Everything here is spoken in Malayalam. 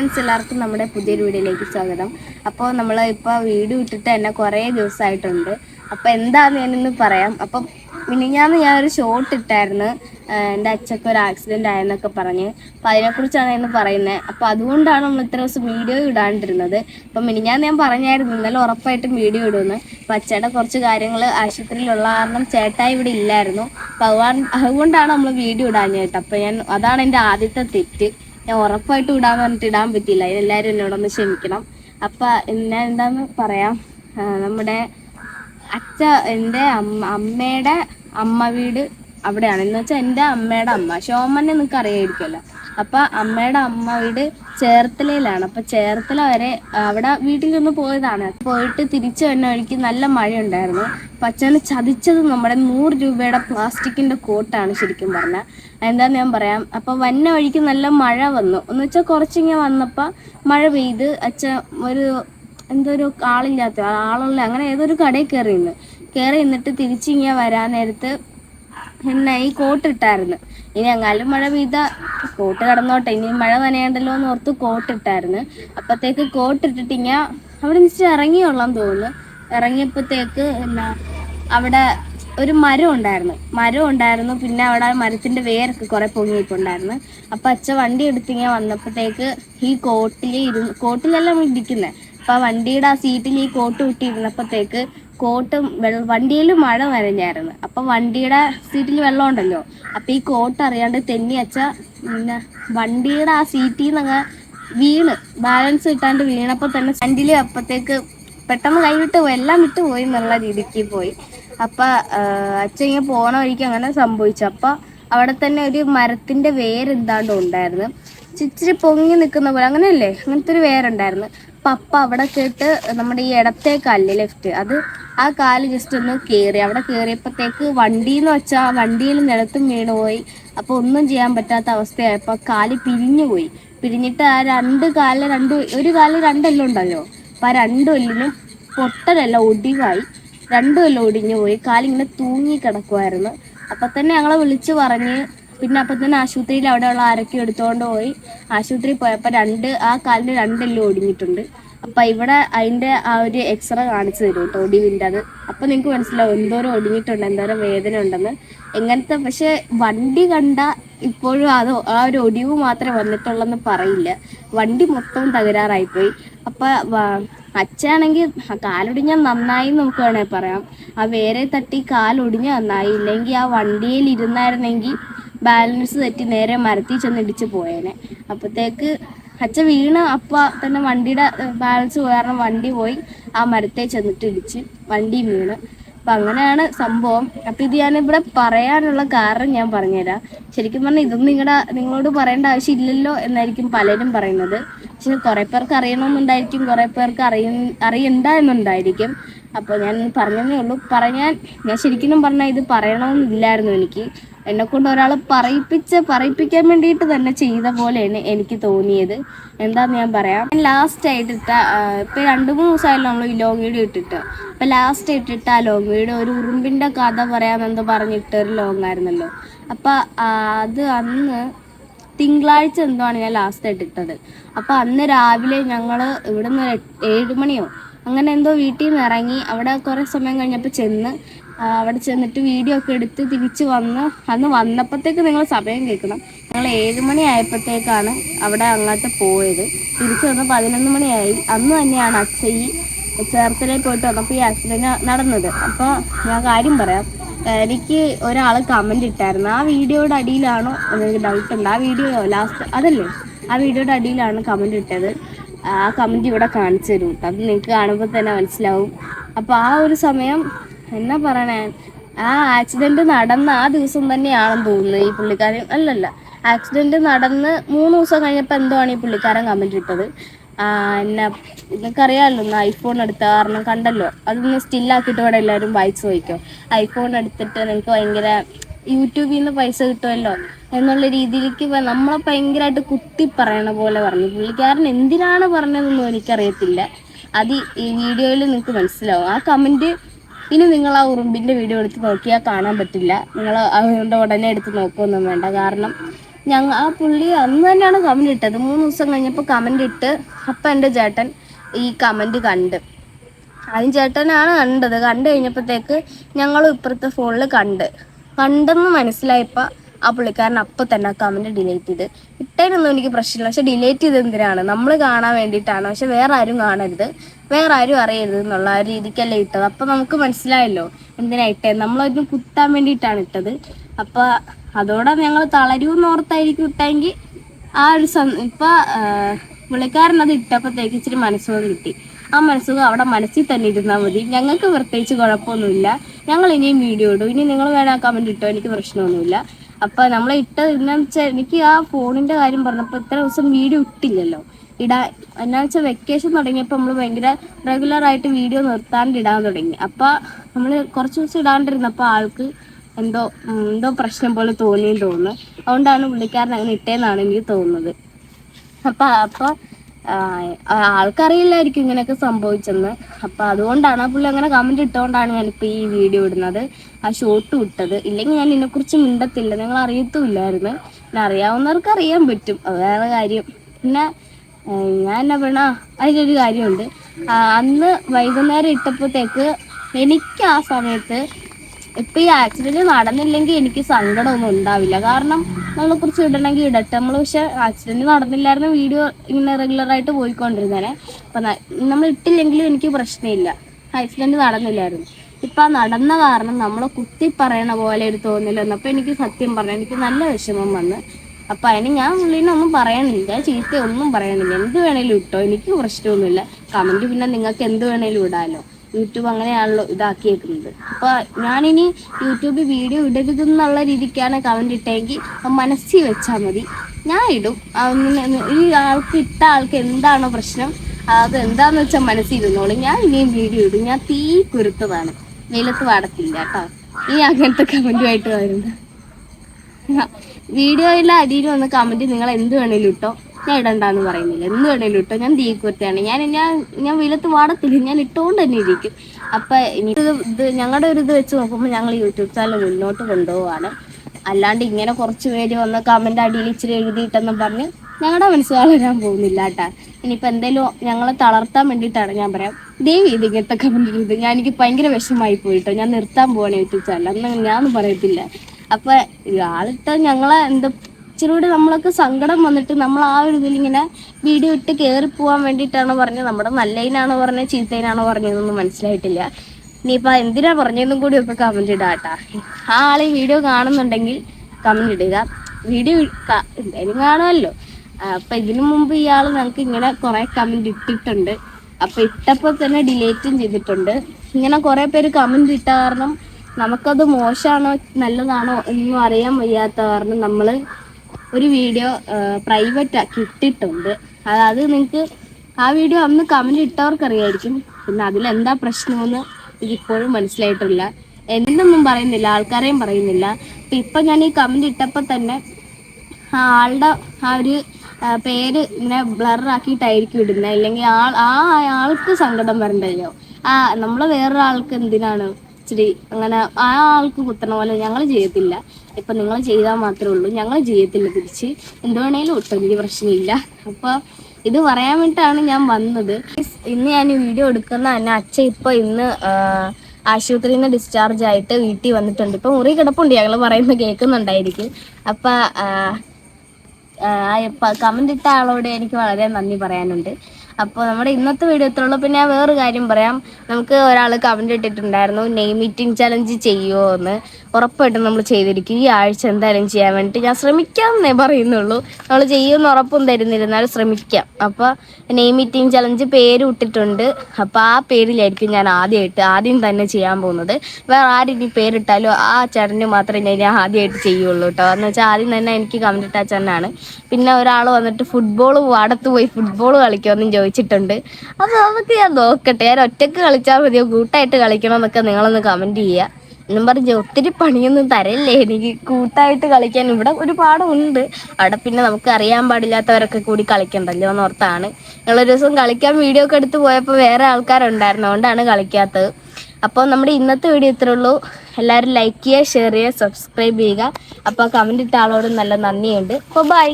ഫ്രണ്ട്സ് എല്ലാവർക്കും നമ്മുടെ പുതിയൊരു വീഡിയോയിലേക്ക് സ്വാഗതം. അപ്പോൾ നമ്മൾ ഇപ്പോൾ വീഡിയോ ഇട്ടിട്ട് തന്നെ കുറേ ദിവസമായിട്ടുണ്ട്. അപ്പോൾ എന്താന്ന് ഞാനിന്ന് പറയാം. അപ്പം മിനിഞ്ഞാന്ന് ഞാനൊരു ഷോട്ട് ഇട്ടായിരുന്നു. എന്റെ അച്ഛക്ക് ഒരു ആക്സിഡന്റ് ആയെന്നൊക്കെ പറഞ്ഞ്. അപ്പം അതിനെക്കുറിച്ചാണ് ഇന്ന് പറയുന്നത് അപ്പോൾ അതുകൊണ്ടാണ് നമ്മൾ ഇത്ര ദിവസം വീഡിയോ ഇടാണ്ടിരുന്നത്. അപ്പം മിനിഞ്ഞാന്ന് ഞാൻ പറഞ്ഞായിരുന്നു ഇന്നലെ ഉറപ്പായിട്ടും വീഡിയോ ഇടുമെന്ന്. അപ്പം അച്ഛയുടെ കുറച്ച് കാര്യങ്ങൾ ആശുപത്രിയിലുള്ള കാരണം ചേട്ടായി ഇവിടെ ഇല്ലായിരുന്നു. അപ്പോൾ അതുകൊണ്ടാണ് നമ്മൾ വീഡിയോ ഇടാഞ്ഞേട്ടോ അപ്പോൾ ഞാൻ അതാണ് എന്റെ ആദ്യത്തെ തെറ്റ്. ഞാൻ ഉറപ്പായിട്ട് ഇടാന്ന് പറഞ്ഞിട്ട് ഇടാൻ പറ്റിയില്ല. അതിനെല്ലാവരും എന്നോടൊന്ന് ക്ഷമിക്കണം. അപ്പൊ ഞാൻ എന്താന്ന് പറയാം. നമ്മുടെ അച്ഛ എന്റെ അമ്മ അമ്മയുടെ അമ്മ വീട് അവിടെയാണ്. എന്ന് വെച്ചാൽ എന്റെ അമ്മയുടെ അമ്മ. ശോമനെ നിങ്ങൾക്ക് അറിയായിരിക്കുമല്ലോ അപ്പൊ അമ്മയുടെ അമ്മ വീട് ചേർത്തലയിലാണ്. അപ്പൊ ചേർത്തല വരെ അവിടെ വീട്ടിൽ നിന്ന് പോയതാണ്. പോയിട്ട് തിരിച്ചു വന്ന വഴിക്ക് നല്ല മഴയുണ്ടായിരുന്നു. പച്ചനെ ചതിച്ചത് നമ്മുടെ നൂറ് രൂപയുടെ പ്ലാസ്റ്റിക്കിന്റെ കോട്ടാണ് ശരിക്കും പറഞ്ഞാൽ എന്താന്ന് ഞാൻ പറയാം? അപ്പൊ വന്ന വഴിക്ക് നല്ല മഴ വന്നു. എന്ന് വെച്ചാൽ കുറച്ചിങ്ങനെ വന്നപ്പോ മഴ പെയ്ത് അച്ഛൻ ഒരു എന്തോ ഒരു ആളില്ലാത്ത ആളുള്ള അങ്ങനെ ഏതൊരു കടയിൽ കയറി നിന്ന്. കയറി നിന്നിട്ട് തിരിച്ചിങ്ങനെ വരാൻ നേരത്ത് എന്നാ ഈ കോട്ട് ഇട്ടായിരുന്നു ഇനി എങ്ങാലും മഴ പെയ്ത കോട്ട് കടന്നോട്ടെ. ഇനി മഴ നനയണ്ടല്ലോ എന്ന് ഓർത്ത് കോട്ട് ഇട്ടായിരുന്നു അപ്പത്തേക്ക് കോട്ട് ഇട്ടിട്ട് ഇങ്ങനെ അവിടെ നിന്ന് ഇറങ്ങിയോളാം തോന്നുന്നു. ഇറങ്ങിയപ്പോഴത്തേക്ക് എന്നാ അവിടെ ഒരു മരം ഉണ്ടായിരുന്നു. മരം ഉണ്ടായിരുന്നു. പിന്നെ അവിടെ മരത്തിന്റെ വേരൊക്കെ കുറെ പൊങ്ങിയിട്ടുണ്ടായിരുന്നു അപ്പൊ അച്ഛൻ വണ്ടി എടുത്തിങ്ങനെ വന്നപ്പോഴത്തേക്ക് ഈ കോട്ടിൽ ഇരു കോട്ടിലല്ല നമ്മൾ ഇരിക്കുന്നത് അപ്പൊ വണ്ടിയുടെ ആ സീറ്റിൽ ഈ കോട്ട് വിട്ടിരുന്നപ്പോഴത്തേക്ക് കോട്ട് വെള്ള വണ്ടിയിൽ മഴ നനഞ്ഞായിരുന്നു. അപ്പൊ വണ്ടിയുടെ സീറ്റിൽ വെള്ളം ഉണ്ടല്ലോ. അപ്പൊ ഈ കോട്ട് അറിയാണ്ട് തെന്നി അച്ഛ പിന്നെ വണ്ടിയുടെ ആ സീറ്റിൽ നിന്ന് വീണ് ബാലൻസ് കിട്ടാണ്ട് വീണപ്പോ തന്നെ വണ്ടിയിൽ അപ്പത്തേക്ക് പെട്ടെന്ന് കൈവിട്ട് എല്ലാം വിട്ടു പോയി എന്നുള്ള രീതിക്ക് പോയി. അപ്പൊ അച്ഛൻ ഇങ്ങനെ പോണ വഴിക്ക് അങ്ങനെ സംഭവിച്ചു. അപ്പൊ അവിടെ തന്നെ ഒരു മരത്തിന്റെ വേരെന്താണ്ട് ഉണ്ടായിരുന്നു. ഇച്ചിരി പൊങ്ങി നിൽക്കുന്ന പോലെ അങ്ങനെയല്ലേ? അങ്ങനത്തെ ഒരു വേരുണ്ടായിരുന്നു. അപ്പ അവിടെ കേട്ട് നമ്മുടെ ഈ ഇടത്തെ കാലിൽ ലെഫ്റ്റ് അത് ആ കാൽ ജസ്റ്റ് ഒന്ന് കയറി അവിടെ കേറിയപ്പോഴത്തേക്ക് വണ്ടിന്ന് വെച്ചാൽ വണ്ടിയിൽ നിലത്തും വീണ് പോയി. അപ്പൊ ഒന്നും ചെയ്യാൻ പറ്റാത്ത അവസ്ഥയായപ്പോ കാൽ പിരിഞ്ഞു പോയി. പിരിഞ്ഞിട്ട് ആ രണ്ട് കാലിൽ രണ്ട് ഒരു കാലിൽ രണ്ടെല്ലാം ഉണ്ടല്ലോ? അപ്പൊ ആ രണ്ടു എല്ലിനും പൊട്ടലല്ല ഒടിവായി. രണ്ടും എല്ലാം ഒടിഞ്ഞു പോയി. കാലിങ്ങനെ തൂങ്ങി കിടക്കുമായിരുന്നു അപ്പൊ തന്നെ ഞങ്ങളെ വിളിച്ചു പറഞ്ഞ് പിന്നെ അപ്പൊ തന്നെ ആശുപത്രിയിൽ അവിടെയുള്ള ആരൊക്കെ എടുത്തോണ്ട് പോയി? ആശുപത്രിയിൽ പോയപ്പോ രണ്ട് ആ കാലിന് രണ്ടെല്ലാം ഒടിഞ്ഞിട്ടുണ്ട്. അപ്പൊ ഇവിടെ അതിന്റെ ആ ഒരു എക്സ്റേ കാണിച്ചു തരും കേട്ടോ ഒടിവിന്റെ അത്. അപ്പൊ നിങ്ങക്ക് മനസ്സിലാവും എന്തോരം ഒടിഞ്ഞിട്ടുണ്ട് എന്തോരം വേദന ഉണ്ടെന്ന്. എങ്ങനത്തെ പക്ഷെ വണ്ടി കണ്ട ഇപ്പോഴും അത് ആ ഒരു ഒടിവ് മാത്രമേ വന്നിട്ടുള്ളെന്ന് പറയില്ല. വണ്ടി മൊത്തം തകരാറായിപ്പോയി അപ്പൊ അച്ഛനാണെങ്കിൽ കാലൊടിഞ്ഞ നന്നായി നമുക്ക് വേണേ പറയാം. ആ വേറെ തട്ടി കാലൊടിഞ്ഞ നന്നായി. ഇല്ലെങ്കിൽ ആ വണ്ടിയിൽ ഇരുന്നായിരുന്നെങ്കിൽ ബാലൻസ് തെറ്റി നേരെ മരത്തിൽ ചെന്ന് ഇടിച്ച് പോയേനെ. അപ്പോഴത്തേക്ക് അച്ഛൻ വീണ് അപ്പ തന്നെ വണ്ടിയുടെ ബാലൻസ് കാരണം വണ്ടി പോയി ആ മരത്തെ ചെന്നിട്ട് ഇടിച്ച് വണ്ടി വീണ്. അപ്പൊ അങ്ങനെയാണ് സംഭവം. അപ്പൊ ഇത് ഞാൻ ഇവിടെ പറയാനുള്ള കാരണം ഞാൻ പറഞ്ഞുതരാം. ശരിക്കും പറഞ്ഞാൽ ഇതൊന്നും നിങ്ങളുടെ നിങ്ങളോട് പറയേണ്ട ആവശ്യമില്ലല്ലോ എന്നായിരിക്കും പലരും പറയുന്നത്. പക്ഷെ കുറേ പേർക്ക് അറിയണമെന്നുണ്ടായിരിക്കും കുറേ പേർക്ക് അറിയ അറിയണ്ട എന്നുണ്ടായിരിക്കും. അപ്പോൾ ഞാൻ പറഞ്ഞതേ ഉള്ളൂ. പറഞ്ഞാൽ ഞാൻ ശരിക്കും പറഞ്ഞാൽ ഇത് പറയണമെന്നില്ലായിരുന്നു എനിക്ക്. എന്നെ കൊണ്ട് ഒരാൾ പറയിപ്പിച്ച് പറയിപ്പിക്കാൻ വേണ്ടിയിട്ട് തന്നെ ചെയ്ത പോലെയാണ് എനിക്ക് തോന്നിയത്. എന്താന്ന് ഞാൻ പറയാം. ലാസ്റ്റ് ആയിട്ട് ഇട്ട ഇപ്പൊ രണ്ടു മൂന്ന് ദിവസമായല്ലോ നമ്മൾ ഈ ലോങ് വീഡിയോ ഇട്ടിട്ട്. അപ്പൊ ലാസ്റ്റ് ഇട്ടിട്ട് ആ ലോങ് വീഡിയോ ഒരു ഉറുമ്പിന്റെ കഥ പറയാമെന്ന് പറഞ്ഞിട്ട് ഒരു ലോങ് ആയിരുന്നല്ലോ. അപ്പൊ അത് അന്ന് തിങ്കളാഴ്ച എന്തോ ആണ് ഞാൻ ലാസ്റ്റ് ആയിട്ട് ഇട്ടത് അപ്പൊ അന്ന് രാവിലെ ഞങ്ങൾ ഇവിടുന്ന് നിന്ന് ഏഴ് മണിയോ അങ്ങനെ എന്തോ വീട്ടിൽ നിന്ന് ഇറങ്ങി. അവിടെ കുറെ സമയം കഴിഞ്ഞപ്പോൾ ചെന്ന് അവിടെ ചെന്നിട്ട് വീഡിയോ ഒക്കെ എടുത്ത് തിരിച്ച് വന്ന് അന്ന് വന്നപ്പോഴത്തേക്ക് നിങ്ങൾ സമയം കേൾക്കണം. ഞങ്ങൾ ഏഴ് മണി ആയപ്പോഴത്തേക്കാണ് അവിടെ അങ്ങോട്ട് പോയത്. തിരിച്ച് വന്ന് പതിനൊന്ന് മണിയായി. അന്ന് തന്നെയാണ് അച്ഛൻ ഈ ചേർത്തലയിൽ പോയിട്ട് വന്നപ്പോൾ ഈ ആക്സിഡന്റ് നടന്നത്. അപ്പോൾ ഞാൻ കാര്യം പറയാം. എനിക്ക് ഒരാൾ കമന്റ് ഇട്ടായിരുന്നു. ആ വീഡിയോയുടെ അടിയിലാണോ? എനിക്ക് ഡൗട്ട് ഉണ്ട്. ആ വീഡിയോ ലാസ്റ്റ് അതല്ലേ? ആ വീഡിയോയുടെ അടിയിലാണ് കമന്റ് ഇട്ടത്. ആ കമന്റ് ഇവിടെ കാണിച്ചു തരും. അത് നിങ്ങൾക്ക് കാണുമ്പോൾ തന്നെ മനസ്സിലാവും. അപ്പോൾ ആ ഒരു സമയം എന്നാ പറയണേ? ആ ആക്സിഡന്റ് നടന്ന ആ ദിവസം തന്നെയാണെന്ന് തോന്നുന്നു ഈ പുള്ളിക്കാരൻ. അല്ലല്ല ആക്സിഡന്റ് നടന്ന് മൂന്ന് ദിവസം കഴിഞ്ഞപ്പോൾ എന്തോ ആണ് ഈ പുള്ളിക്കാരൻ കമന്റ് ഇട്ടത്? എന്നാ നിങ്ങൾക്കറിയാമല്ലോ ഒന്ന് ഐഫോൺ എടുത്ത കാരണം കണ്ടല്ലോ. അതൊന്ന് സ്റ്റില്ലാക്കിയിട്ട് ഇവിടെ എല്ലാവരും വായിച്ചു നോക്കിക്കോ. ഐഫോൺ എടുത്തിട്ട് നിങ്ങൾക്ക് ഭയങ്കര യൂട്യൂബിൽ നിന്ന് പൈസ കിട്ടുമല്ലോ എന്നുള്ള രീതിയിലേക്ക് നമ്മളെ ഭയങ്കരമായിട്ട് കുത്തി പറയണ പോലെ പറഞ്ഞു. പുള്ളിക്കാരൻ എന്തിനാണ് പറഞ്ഞതെന്നൊന്നും എനിക്കറിയത്തില്ല. അത് ഈ വീഡിയോയിൽ നിങ്ങൾക്ക് മനസ്സിലാവും. ആ കമന്റ് ഇനി നിങ്ങൾ ആ ഉറുമ്പിന്റെ വീഡിയോ എടുത്ത് നോക്കിയാൽ കാണാൻ പറ്റില്ല. നിങ്ങൾ അതുകൊണ്ട് ഉടനെ എടുത്ത് നോക്കുകയൊന്നും വേണ്ട. കാരണം ഞങ്ങൾ ആ പുള്ളി അന്ന് തന്നെയാണ് കമന്റ് ഇട്ടത്. മൂന്ന് ദിവസം കഴിഞ്ഞപ്പോൾ കമന്റ് ഇട്ട് അപ്പം എന്റെ ചേട്ടൻ ഈ കമന്റ് കണ്ട്. അതിന് ചേട്ടനാണ് കണ്ടത്. കണ്ടു കഴിഞ്ഞപ്പോഴത്തേക്ക് ഞങ്ങൾ ഇപ്പുറത്തെ ഫോണിൽ കണ്ട്. കണ്ടെന്ന് മനസ്സിലായപ്പോൾ ആ പുള്ളിക്കാരൻ അപ്പം തന്നെ ആ കമന്റ് ഡിലീറ്റ് ചെയ്ത്. ഇട്ടതിനൊന്നും എനിക്ക് പ്രശ്നമില്ല. പക്ഷെ ഡിലീറ്റ് ചെയ്ത് എന്തിനാണ്? നമ്മൾ കാണാൻ വേണ്ടിയിട്ടാണ്. പക്ഷെ വേറെ ആരും കാണരുത്. വേറെ ആരും അറിയരുത് എന്നുള്ള ആ രീതിക്കല്ലേ ഇട്ടത്. അപ്പം നമുക്ക് മനസ്സിലായല്ലോ എന്തിനാ ഇട്ടത് നമ്മളൊന്നും കുത്താൻ വേണ്ടിയിട്ടാണ് ഇട്ടത്. അപ്പം അതോടെ ഞങ്ങൾ തളരൂന്ന് ഓർത്തായിരിക്കും ഇട്ടെങ്കിൽ ആ ഒരു ഇപ്പം പുള്ളിക്കാരൻ അത് ഇട്ടപ്പോഴത്തേക്ക് ഇച്ചിരി മനസ്സുഖം കിട്ടി. ആ മനസ്സുഖം അവിടെ മനസ്സിൽ തന്നെ ഇരുന്നാൽ മതി. ഞങ്ങൾക്ക് പ്രത്യേകിച്ച് കുഴപ്പമൊന്നുമില്ല. ഞങ്ങൾ ഇനിയും വീഡിയോ ഇടും. ഇനി നിങ്ങൾ വേണം കമന്റ് ഇട്ടോ? എനിക്ക് പ്രശ്നമൊന്നുമില്ല. അപ്പം നമ്മൾ ഇട്ട എന്നാന്ന് വെച്ചാൽ എനിക്ക് ആ ഫോണിന്റെ കാര്യം പറഞ്ഞപ്പോൾ ഇത്ര ദിവസം വീഡിയോ ഇട്ടില്ലല്ലോ. ഇടാ എന്നാ വെച്ചാൽ വെക്കേഷൻ തുടങ്ങിയപ്പോൾ നമ്മൾ ഭയങ്കര റെഗുലർ ആയിട്ട് വീഡിയോ നിർത്താണ്ട് ഇടാൻ തുടങ്ങി. അപ്പൊ നമ്മൾ കുറച്ച് ദിവസം ഇടാണ്ടിരുന്നപ്പോൾ ആൾക്ക് എന്തോ എന്തോ പ്രശ്നം പോലെ തോന്നിയെന്ന് തോന്നുന്നു. അതുകൊണ്ടാണ് പുള്ളിക്കാരൻ അങ്ങനെ ഇട്ടേന്നാണ് എനിക്ക് തോന്നുന്നത്. അപ്പൊ അപ്പം ആൾക്കറിയില്ലായിരിക്കും ഇങ്ങനെയൊക്കെ സംഭവിച്ചെന്ന്. അപ്പം അതുകൊണ്ടാണ് പുള്ളി അങ്ങനെ കമന്റ് ഇട്ടുകൊണ്ടാണ് ഞാനിപ്പോൾ ഈ വീഡിയോ ഇടുന്നത്. ആ ഷോട്ട് വിട്ടത് ഇല്ലെങ്കിൽ ഞാൻ ഇതിനെക്കുറിച്ച് മിണ്ടത്തില്ല. നിങ്ങൾ അറിയത്തുമില്ലായിരുന്നു. പിന്നെ അറിയാവുന്നവർക്ക് അറിയാൻ പറ്റും. വേറെ കാര്യം. പിന്നെ ഞാൻ എന്നാ വേണ അതിലൊരു കാര്യമുണ്ട്. അന്ന് വൈകുന്നേരം ഇട്ടപ്പോഴത്തേക്ക് എനിക്ക് ആ സമയത്ത് ഇപ്പൊ ഈ ആക്സിഡന്റ് നടന്നില്ലെങ്കിൽ എനിക്ക് സങ്കടമൊന്നും ഉണ്ടാവില്ല. കാരണം നമ്മളെ കുറിച്ച് ഇടണമെങ്കിൽ ഇടട്ടെ നമ്മൾ പക്ഷെ ആക്സിഡന്റ് നടന്നില്ലായിരുന്നു വീഡിയോ ഇങ്ങനെ റെഗുലർ ആയിട്ട് പോയിക്കൊണ്ടിരുന്നേനെ. അപ്പൊ നമ്മൾ ഇട്ടില്ലെങ്കിലും എനിക്ക് പ്രശ്നമില്ല. ആക്സിഡന്റ് നടന്നില്ലായിരുന്നു. ഇപ്പൊ നടന്ന കാരണം നമ്മളെ കുത്തി പറയണ പോലെ ഒരു തോന്നില്ലെന്ന് അപ്പം എനിക്ക് സത്യം പറഞ്ഞു എനിക്ക് നല്ല വിഷമം വന്ന്. അപ്പൊ അതിന് ഞാൻ പുള്ളീനെ ഒന്നും പറയണില്ല ചീത്ത ഒന്നും പറയണില്ല. എന്ത് വേണേലും ഇട്ടോ എനിക്ക് പ്രശ്നമൊന്നുമില്ല. കമന്റ് പിന്നെ നിങ്ങൾക്ക് എന്ത് വേണേലും ഇടാലോ. യൂട്യൂബ് അങ്ങനെയാണല്ലോ ഇതാക്കിയേക്കുന്നത്. അപ്പോൾ ഞാനിനി യൂട്യൂബിൽ വീഡിയോ ഇടരുതെന്നുള്ള രീതിക്കാണ് കമന്റ് ഇട്ടെങ്കിൽ മനസ്സിൽ വെച്ചാൽ മതി. ഞാൻ ഇടും. ഈ ആൾക്ക് ഇട്ട ആൾക്ക് എന്താണോ പ്രശ്നം അത് എന്താന്ന് വെച്ചാൽ മനസ്സിൽ ഇരുന്നോളൂ. ഞാൻ ഇനിയും വീഡിയോ ഇടും. ഞാൻ തീ കുരുത്തതാണ്. വെയിലത്ത് വാടത്തില്ല കേട്ടോ. ഇനി അങ്ങനത്തെ കമന്റുമായിട്ട് വരുന്നത് വീഡിയോയിലെ അടിയിൽ വന്ന് കമന്റ് നിങ്ങൾ എന്ത് വേണേലും ഇട്ടോ. ഞാൻ ഇടണ്ടെന്ന് പറയുന്നില്ല. എന്ന് വേണേലും ഇട്ടോ. ഞാൻ തീക്കുർത്തിയാണ് ഞാൻ ഞാൻ ഞാൻ വിലത്ത് വാടത്തില്ല. ഞാൻ ഇട്ടുകൊണ്ട് തന്നെ ഇരിക്കും. അപ്പൊ ഇനി ഇത് ഞങ്ങളുടെ ഒരു ഇത് വെച്ച് നോക്കുമ്പോൾ ഞങ്ങൾ യൂട്യൂബ് ചാനൽ മുന്നോട്ട് കൊണ്ടുപോവാണ്. അല്ലാണ്ട് ഇങ്ങനെ കുറച്ച് പേര് വന്ന് കമന്റ് അടിയിൽ ഇച്ചിരി എഴുതിയിട്ടെന്നും പറഞ്ഞ് ഞങ്ങളുടെ മനസ്സ് വളരാൻ പോകുന്നില്ല കേട്ടാ ഇനിയിപ്പോൾ എന്തെങ്കിലും ഞങ്ങളെ തളർത്താൻ വേണ്ടിയിട്ടാണ് ഞാൻ പറയാം. ദേവി ഇത് ഇങ്ങനത്തെ കമന്റ് ഇത് ഞാൻ എനിക്ക് ഭയങ്കര വിഷമമായി പോയിട്ടോ. ഞാൻ നിർത്താൻ പോവാണ് യൂട്യൂബ് ചാനൽ അന്ന് ഞാനൊന്നും പറയത്തില്ല. അപ്പൊ ആളിട്ട് ഞങ്ങളെ എന്താ ഇച്ചിരി നമ്മളൊക്കെ സങ്കടം വന്നിട്ട് നമ്മൾ ആ ഒരു ഇതിൽ ഇങ്ങനെ വീഡിയോ ഇട്ട് കയറി പോകാൻ വേണ്ടിയിട്ടാണ് പറഞ്ഞത്. നമ്മുടെ നല്ലതിനാണോ പറഞ്ഞത് ചീത്തയിനാണോ പറഞ്ഞതെന്നൊന്നും മനസ്സിലായിട്ടില്ല. ഇനിയിപ്പോൾ എന്തിനാ പറഞ്ഞതെന്നും കൂടി ഒക്കെ കമന്റ് ഇടാട്ടാ ആ ആളെ വീഡിയോ കാണുന്നുണ്ടെങ്കിൽ കമന്റ് ഇടുക. വീഡിയോ എന്തായാലും കാണുമല്ലോ അപ്പം ഇതിനു മുമ്പ് ഇയാൾ ഞങ്ങൾക്ക് ഇങ്ങനെ കുറേ കമന്റ് ഇട്ടിട്ടുണ്ട്. അപ്പം ഇട്ടപ്പോൾ തന്നെ ഡിലേറ്റും ചെയ്തിട്ടുണ്ട്. ഇങ്ങനെ കുറേ പേര് കമന്റ് ഇട്ട കാരണം നമുക്കത് മോശമാണോ നല്ലതാണോ എന്നും അറിയാൻ വയ്യാത്ത കാരണം നമ്മൾ ഒരു വീഡിയോ പ്രൈവറ്റ് ആക്കി ഇട്ടിട്ടുണ്ട് അതായത് നിങ്ങൾക്ക് ആ വീഡിയോ അന്ന് കമന്റ് ഇട്ടവർക്ക് അറിയായിരിക്കും പിന്നെ അതിലെന്താ പ്രശ്നമെന്ന് എനിക്കിപ്പോഴും മനസ്സിലായിട്ടില്ല. എന്നൊന്നും പറയുന്നില്ല ആൾക്കാരെയും പറയുന്നില്ല. അപ്പം ഇപ്പം ഞാൻ ഈ കമന്റ് ഇട്ടപ്പോൾ തന്നെ ആ ആളുടെ ആ ഒരു പേര് ഇങ്ങനെ ബ്ലറാക്കിയിട്ടായിരിക്കും ഇടുന്നത്. അല്ലെങ്കിൽ ആൾ ആ ആൾക്ക് സങ്കടം വരണ്ടല്ലോ. ആ നമ്മൾ വേറൊരാൾക്ക് എന്തിനാണ് ഇച്ചിരി അങ്ങനെ ആ ആൾക്ക് കുത്തണ പോലെ ഞങ്ങൾ ചെയ്യത്തില്ല. ഇപ്പം നിങ്ങൾ ചെയ്താൽ മാത്രമേ ഉള്ളൂ. ഞങ്ങൾ ചെയ്യത്തില്ല തിരിച്ച്. എന്ത് വേണേലും ഒട്ടും വലിയ പ്രശ്നമില്ല. അപ്പോൾ ഇത് പറയാൻ വേണ്ടിയിട്ടാണ് ഞാൻ വന്നത്. ഇന്ന് ഞാൻ വീഡിയോ എടുക്കുന്ന തന്നെ അച്ഛൻ ഇപ്പോൾ ഇന്ന് ആശുപത്രിയിൽ നിന്ന് ഡിസ്ചാർജ് ആയിട്ട് വീട്ടിൽ വന്നിട്ടുണ്ട്. ഇപ്പം മുറി കിടപ്പുണ്ട്. ഞങ്ങൾ പറയുന്നത് കേൾക്കുന്നുണ്ടായിരിക്കും. അപ്പം കമന്റ് ഇട്ട ആളോട് എനിക്ക് വളരെ നന്ദി പറയാനുണ്ട്. അപ്പോൾ നമ്മുടെ ഇന്നത്തെ വീഡിയോ എത്രയുള്ളൂ പിന്നെ ഞാൻ വേറൊരു കാര്യം പറയാം. നമുക്ക് ഒരാൾ കമന്റ് ഇട്ടിട്ടുണ്ടായിരുന്നു. നെയ് മീറ്റിംഗ് ചലഞ്ച് ചെയ്യുമോ എന്ന് ഉറപ്പായിട്ടും നമ്മൾ ചെയ്തിരിക്കും. ഈ ആഴ്ച എന്തായാലും ചെയ്യാൻ വേണ്ടിയിട്ട് ഞാൻ ശ്രമിക്കാമെന്നേ പറയുന്നുള്ളൂ. നമ്മൾ ചെയ്യുമെന്ന് ഉറപ്പും തരുന്നിരുന്നാലും ശ്രമിക്കാം. അപ്പോൾ നെയ് മീറ്റിംഗ് ചലഞ്ച് പേര് ഇട്ടിട്ടുണ്ട് അപ്പോൾ ആ പേരിലായിരിക്കും ഞാൻ ആദ്യമായിട്ട് ആദ്യം തന്നെ ചെയ്യാൻ പോകുന്നത്. വേറെ ആരും ഇനി പേരിട്ടാലും ആ ചേട്ടന് മാത്രമേ ഞാൻ ആദ്യമായിട്ട് ചെയ്യുള്ളൂ കേട്ടോ. എന്ന് വെച്ചാൽ ആദ്യം തന്നെ എനിക്ക് കമന്റ് ഇട്ട ചേട്ടനാണ് പിന്നെ ഒരാൾ വന്നിട്ട് ഫുട്ബോൾ വാടത്ത് പോയി ഫുട്ബോൾ കളിക്കുമെന്നും ചോദിച്ചിട്ടുണ്ട്. അപ്പോൾ നമുക്ക് ഞാൻ നോക്കട്ടെ ഞാൻ ഒറ്റയ്ക്ക് കളിച്ചാൽ മതിയോ? കൂട്ടായിട്ട് കളിക്കണം എന്നൊക്കെ നിങ്ങളൊന്ന് കമന്റ് ചെയ്യുക. എന്നും പറഞ്ഞ് ഒത്തിരി പണിയൊന്നും തരല്ലേ? എനിക്ക് കൂട്ടായിട്ട് കളിക്കാൻ ഇവിടെ ഒരുപാട് ഉണ്ട്. അവിടെ പിന്നെ നമുക്ക് അറിയാൻ പാടില്ലാത്തവരൊക്കെ കൂടി കളിക്കണ്ടല്ലോ എന്നോർത്താണ്. ഞങ്ങളൊരു ദിവസം കളിക്കാൻ വീഡിയോ ഒക്കെ എടുത്ത് പോയപ്പോൾ വേറെ ആൾക്കാരുണ്ടായിരുന്നു. അതുകൊണ്ടാണ് കളിക്കാത്തത്. അപ്പോൾ നമ്മുടെ ഇന്നത്തെ വീഡിയോ ഇത്രേ ഉള്ളൂ. എല്ലാവരും ലൈക്ക് ചെയ്യുക ഷെയർ ചെയ്യുക സബ്സ്ക്രൈബ് ചെയ്യുക. അപ്പോൾ കമന്റ് ഇട്ട ആളോട് നല്ല നന്ദിയുണ്ട്. അപ്പോൾ ബൈ